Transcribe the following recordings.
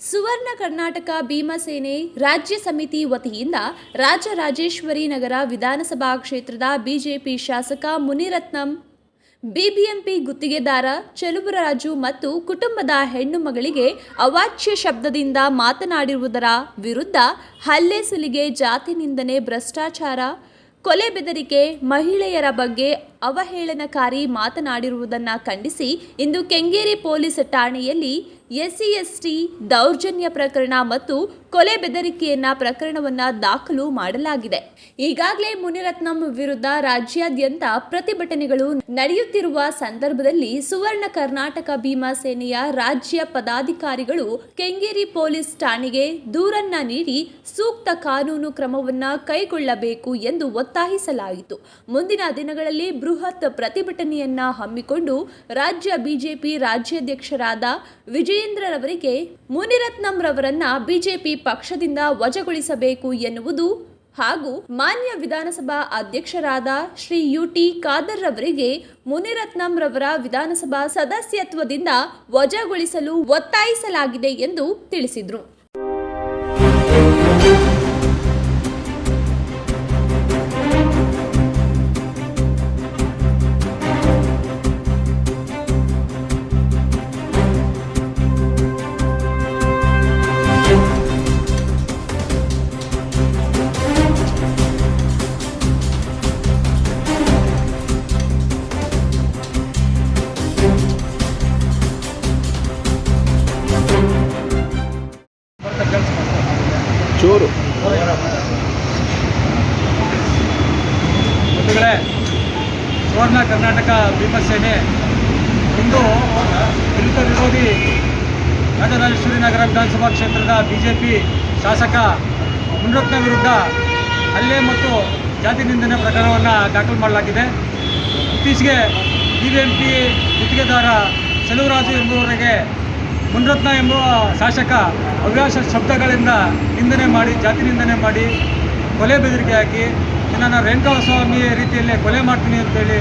ಸುವರ್ಣ ಕರ್ನಾಟಕ ಭೀಮಸೇನೆ ರಾಜ್ಯ ಸಮಿತಿ ವತಿಯಿಂದ ರಾಜರಾಜೇಶ್ವರಿ ನಗರ ವಿಧಾನಸಭಾ ಕ್ಷೇತ್ರದ ಬಿಜೆಪಿ ಶಾಸಕ ಮುನಿರತ್ನಂ, ಬಿಬಿಎಂಪಿ ಗುತ್ತಿಗೆದಾರ ಚಲುಬರಾಜು ಮತ್ತು ಕುಟುಂಬದ ಹೆಣ್ಣು ಮಗಳಿಗೆ ಅವಾಚ್ಯ ಶಬ್ದದಿಂದ ಮಾತನಾಡಿರುವುದರ ವಿರುದ್ಧ ಹಲ್ಲೆ ಸುಲಿಗೆ ಜಾತಿ ನಿಂದನೆ ಭ್ರಷ್ಟಾಚಾರ, ಕೊಲೆ ಬೆದರಿಕೆ ಮಹಿಳೆಯರ ಬಗ್ಗೆ ಅವಹೇಳನಕಾರಿ ಮಾತನಾಡಿರುವುದನ್ನು ಖಂಡಿಸಿ ಇಂದು ಕೆಂಗೇರಿ ಪೊಲೀಸ್ ಠಾಣೆಯಲ್ಲಿ ಎಸ್ಸಿ ಎಸ್ಟಿ ದೌರ್ಜನ್ಯ ಪ್ರಕರಣ ಮತ್ತು ಕೊಲೆ ಬೆದರಿಕೆಯನ್ನ ಪ್ರಕರಣವನ್ನ ದಾಖಲು ಮಾಡಲಾಗಿದೆ. ಈಗಾಗಲೇ ಮುನಿರತ್ನಂ ವಿರುದ್ಧ ರಾಜ್ಯಾದ್ಯಂತ ಪ್ರತಿಭಟನೆಗಳು ನಡೆಯುತ್ತಿರುವ ಸಂದರ್ಭದಲ್ಲಿ ಸುವರ್ಣ ಕರ್ನಾಟಕ ಭೀಮಾ ಸೇನೆಯ ರಾಜ್ಯ ಪದಾಧಿಕಾರಿಗಳು ಕೆಂಗೇರಿ ಪೊಲೀಸ್ ಠಾಣೆಗೆ ದೂರನ್ನ ನೀಡಿ ಸೂಕ್ತ ಕಾನೂನು ಕ್ರಮವನ್ನ ಕೈಗೊಳ್ಳಬೇಕು ಎಂದು ಒತ್ತಾಯಿಸಲಾಯಿತು. ಮುಂದಿನ ದಿನಗಳಲ್ಲಿ ಪ್ರತಿಭಟನೆಯನ್ನ ಹಮ್ಮಿಕೊಂಡು ರಾಜ್ಯ ಬಿಜೆಪಿ ರಾಜ್ಯಾಧ್ಯಕ್ಷರಾದ ವಿಜಯೇಂದ್ರರವರಿಗೆ ಮುನಿರತ್ನಂ ರವರನ್ನ ಬಿಜೆಪಿ ಪಕ್ಷದಿಂದ ವಜಾಗೊಳಿಸಬೇಕು ಎನ್ನುವುದು ಹಾಗೂ ಮಾನ್ಯ ವಿಧಾನಸಭಾ ಅಧ್ಯಕ್ಷರಾದ ಶ್ರೀ ಯು ಟಿ ಖಾದರ್ ರವರಿಗೆ ಮುನಿರತ್ನಂ ರವರ ವಿಧಾನಸಭಾ ಸದಸ್ಯತ್ವದಿಂದ ವಜಾಗೊಳಿಸಲು ಒತ್ತಾಯಿಸಲಾಗಿದೆ ಎಂದು ತಿಳಿಸಿದರು. ಚೂರು. ಸುವರ್ಣ ಕರ್ನಾಟಕ ಭೀಮಸೇನೆ ಇಂದು ದಲಿತ ವಿರೋಧಿ ರಾಜರಾಜೇಶ್ವರಿ ನಗರ ವಿಧಾನಸಭಾ ಕ್ಷೇತ್ರದ ಬಿಜೆಪಿ ಶಾಸಕ ಮುನರತ್ನ ವಿರುದ್ಧ ಹಲ್ಲೆ ಮತ್ತು ಜಾತಿ ನಿಂದನೆ ಪ್ರಕರಣವನ್ನು ದಾಖಲು ಮಾಡಲಾಗಿದೆ. ಇತ್ತೀಚೆಗೆ ಬಿ ಬಿ ಎಂ ಪಿ ಗುತ್ತಿಗೆದಾರ ಸೆಲುವರಾಜು ಎಂಬುವವರಿಗೆ ಮುನಿರತ್ನ ಎಂಬುವ ಶಾಸಕ ಅವ್ಯಾಸ ಶಬ್ದಗಳಿಂದ ನಿಂದನೆ ಮಾಡಿ, ಜಾತಿ ನಿಂದನೆ ಮಾಡಿ ಕೊಲೆ ಬೆದರಿಕೆ ಹಾಕಿ ನನ್ನ ರೇಣುಕಾಸ್ವಾಮಿ ರೀತಿಯಲ್ಲಿ ಕೊಲೆ ಮಾಡ್ತೀನಿ ಅಂತೇಳಿ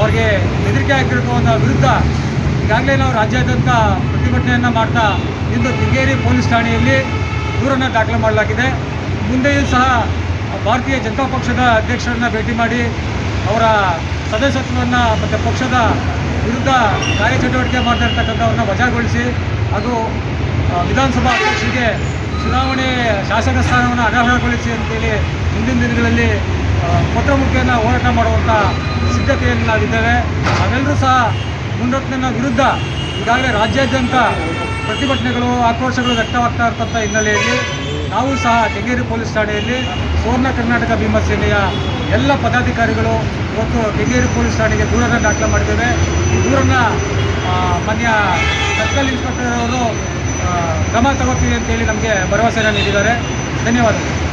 ಅವ್ರಿಗೆ ಬೆದರಿಕೆ ಹಾಕಿರೋದನ್ನ ವಿರುದ್ಧ ಈಗಾಗಲೇ ನಾವು ರಾಜ್ಯಾದ್ಯಂತ ಪ್ರತಿಭಟನೆಯನ್ನು ಮಾಡ್ತಾ ಇಂದು ಕೆಂಗೇರಿ ಪೊಲೀಸ್ ಠಾಣೆಯಲ್ಲಿ ದೂರನ್ನು ದಾಖಲು ಮಾಡಲಾಗಿದೆ. ಮುಂದೆಯೂ ಸಹ ಭಾರತೀಯ ಜನತಾ ಪಕ್ಷದ ಅಧ್ಯಕ್ಷರನ್ನ ಭೇಟಿ ಮಾಡಿ ಅವರ ಸದಸ್ಯತ್ವವನ್ನು ಮತ್ತು ಪಕ್ಷದ ವಿರುದ್ಧ ಕಾರ್ಯಚಟುವಟಿಕೆ ಮಾಡ್ತಾ ಇರ್ತಕ್ಕಂಥವ್ರನ್ನ ವಜಾಗೊಳಿಸಿ ಆ, ವಿಧಾನಸಭಾ ಅಧ್ಯಕ್ಷರಿಗೆ ಚುನಾವಣೆ ಶಾಸಕ ಸ್ಥಾನವನ್ನು ಅನರ್ಹಗೊಳಿಸಿ ಅಂತೇಳಿ ಮುಂದಿನ ದಿನಗಳಲ್ಲಿ ಕೊಟ್ಟಮುಖಿಯನ್ನು ಹೋರಾಟ ಮಾಡುವಂಥ ಸಿದ್ಧತೆಯಲ್ಲಿ ನಾವಿದ್ದೇವೆ. ನಾವೆಲ್ಲರೂ ಸಹ ಮುನ್ರತ್ನ ವಿರುದ್ಧ ಈಗಾಗಲೇ ರಾಜ್ಯಾದ್ಯಂತ ಪ್ರತಿಭಟನೆಗಳು ಆಕ್ರೋಶಗಳು ವ್ಯಕ್ತವಾಗ್ತಾ ಇರ್ತಂಥ ಹಿನ್ನೆಲೆಯಲ್ಲಿ ನಾವು ಸಹ ಕೆಂಗೇರಿ ಪೊಲೀಸ್ ಠಾಣೆಯಲ್ಲಿ ಸುವರ್ಣ ಕರ್ನಾಟಕ ಭೀಮಸೇನೆಯ ಎಲ್ಲ ಪದಾಧಿಕಾರಿಗಳು ಇವತ್ತು ಕೆಂಗೇರಿ ಪೊಲೀಸ್ ಠಾಣೆಗೆ ದೂರನ್ನು ದಾಖಲೆ ಮಾಡಿದ್ದೇವೆ. ಈ ದೂರನ್ನು ಮಾನ್ಯ ಸರ್ಕಲ್ ಇನ್ಸ್ಪೆಕ್ಟರ್ ಅವರು ಗಮನ ತಗೋತೀವಿ ಅಂತೇಳಿ ನಮಗೆ ಭರವಸೆಯನ್ನು ನೀಡಿದ್ದಾರೆ. ಧನ್ಯವಾದಗಳು.